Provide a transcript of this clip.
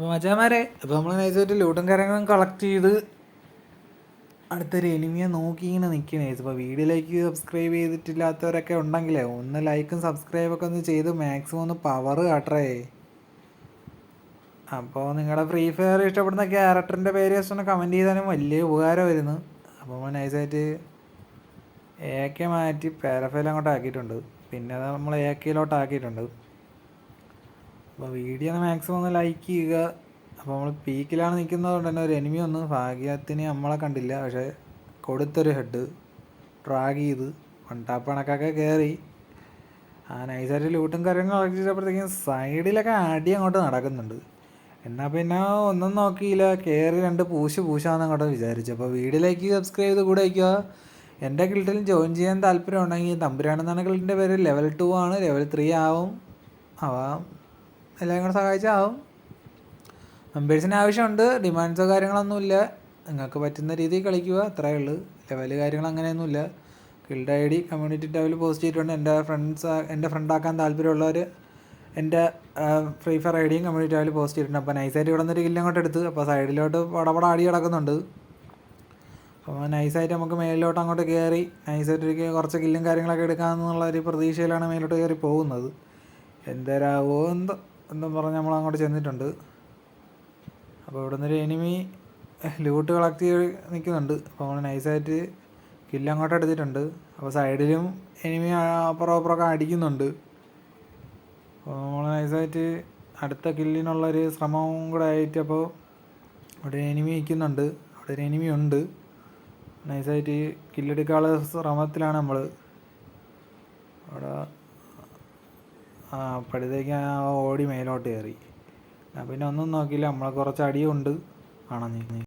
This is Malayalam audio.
അപ്പോൾ മച്ചാമാരെ അപ്പോൾ നമ്മൾ നൈസായിട്ട് ലൂട്ടും കാര്യങ്ങളും കളക്ട് ചെയ്ത് അടുത്തൊരു എനിമിയെ നോക്കി ഇങ്ങനെ നിൽക്കണേ ഇപ്പോൾ വീഡിയോയിലേക്ക് സബ്സ്ക്രൈബ് ചെയ്തിട്ടില്ലാത്തവരൊക്കെ ഉണ്ടെങ്കിലേ ഒന്ന് ലൈക്കും സബ്സ്ക്രൈബൊക്കെ ഒന്ന് ചെയ്ത് മാക്സിമം ഒന്ന് പവർ കാട്ടറേ. അപ്പോൾ നിങ്ങളുടെ ഫ്രീ ഫയർ ഇഷ്ടപ്പെടുന്ന ക്യാരക്ടറിന്റെ പേര് ജസ്റ്റ് ഒന്ന് കമന്റ് ചെയ്താലും വലിയ ഉപകാരമായിരുന്നു. അപ്പോൾ നൈസായിട്ട് എ കെ മാറ്റി പാരഫൈൽ അങ്ങോട്ട് ആക്കിയിട്ടുണ്ട്. പിന്നെ നമ്മൾ എ കെയിലോട്ട് ആക്കിയിട്ടുണ്ട്. അപ്പോൾ വീഡിയോ ഒന്ന് മാക്സിമം ഒന്ന് ലൈക്ക് ചെയ്യുക. അപ്പോൾ നമ്മൾ പീക്കിലാണ് നിൽക്കുന്നത് കൊണ്ട് തന്നെ ഒരു എനിമി ഒന്ന് ഭാഗ്യത്തിന് നമ്മളെ കണ്ടില്ല. പക്ഷേ കൊടുത്തൊരു ഹെഡ് ട്രാഗ് ചെയ്ത് വൺടാപ്പ് കണക്കൊക്കെ കയറി ആ നൈസായിട്ട് ലൂട്ടും കാര്യങ്ങളും കളക്ട് ചെയ്തപ്പോഴത്തേക്കും സൈഡിലൊക്കെ അടി അങ്ങോട്ട് നടക്കുന്നുണ്ട്. എന്നാൽ പിന്നെ ഒന്നും നോക്കിയില്ല. കയറി രണ്ട് പൂശ് പൂശാന്ന് അങ്ങോട്ട് വിചാരിച്ചു. അപ്പോൾ വീഡിയോയിലേക്ക് സബ്സ്ക്രൈബ് ചെയ്ത് കൂടെ വയ്ക്കുക. എന്റെ കിൽട്ടിൽ ജോയിൻ ചെയ്യാൻ താല്പര്യം ഉണ്ടെങ്കിൽ തമ്പുരാണെന്നാണ് കിൽട്ടിന്റെ പേര്? ലെവൽ ടു ആണ്. ലെവൽ ത്രീ ആവും. ആവാം. എല്ലാം കൂടെ സഹായിച്ചാവും. മെമ്പേഴ്സിന് ആവശ്യമുണ്ട് ഡിമാൻഡ്സോ കാര്യങ്ങളൊന്നുമില്ല. നിങ്ങൾക്ക് പറ്റുന്ന രീതിയിൽ കളിക്കുക അത്രയേ ഉള്ളൂ. ലെവൽ കാര്യങ്ങൾ അങ്ങനെയൊന്നുമില്ല. ഗിൽഡ് ഐ ഡി കമ്മ്യൂണിറ്റി ടാബിൽ പോസ്റ്റ് ചെയ്തിട്ടുണ്ട്. എന്റെ ഫ്രണ്ട്സ് എന്റെ ഫ്രണ്ടാക്കാൻ താല്പര്യമുള്ളവർ എന്റെ ഫ്രീ ഫയർ ഐ ഡിയും കമ്മ്യൂണിറ്റി ടാബിൽ പോസ്റ്റ് ചെയ്തിട്ടുണ്ട്. അപ്പോൾ നൈസായിട്ട് ഇവിടെ നിന്നൊരു കില്ല് അങ്ങോട്ട് എടുത്ത് അപ്പോൾ സൈഡിലോട്ട് പടപട ആടി കിടക്കുന്നുണ്ട്. അപ്പോൾ നൈസായിട്ട് നമുക്ക് മേലിലോട്ട് അങ്ങോട്ട് കയറി നൈസായിട്ട് കുറച്ച് കില്ലും കാര്യങ്ങളൊക്കെ എടുക്കാമെന്നുള്ള ഒരു പ്രതീക്ഷയിലാണ് മേലോട്ട് കയറി പോകുന്നത്. എന്തരാവോ എന്തോ എന്നും പറഞ്ഞ് നമ്മൾ അങ്ങോട്ട് ചെന്നിട്ടുണ്ട്. അപ്പോൾ ഇവിടെ നിന്നൊരു എനിമി ലൂട്ട് കളക്ട് ചെയ്ത് നിൽക്കുന്നുണ്ട്. അപ്പോൾ നമ്മൾ നൈസായിട്ട് കില്ല് അങ്ങോട്ട് എടുത്തിട്ടുണ്ട്. അപ്പോൾ സൈഡിലും എനിമി അപ്പുറം അപ്പുറമൊക്കെ അടിക്കുന്നുണ്ട്. അപ്പോൾ നമ്മൾ നൈസായിട്ട് അടുത്ത കില്ലിനുള്ളൊരു ശ്രമവും കൂടെ ആയിട്ട് അപ്പോൾ അവിടെ എനിമി നിൽക്കുന്നുണ്ട്. അവിടെ ഒരു എനിമി ഉണ്ട്. നൈസായിട്ട് കില്ലെടുക്കാനുള്ള ശ്രമത്തിലാണ് നമ്മൾ. അവിടെ അപ്പോഴത്തേക്ക് ഓടി മേലോട്ട് കയറി. ഞാൻ പിന്നെ ഒന്നും നോക്കിയില്ല. നമ്മളെ കുറച്ച് അടിയുണ്ട്. കാണാൻ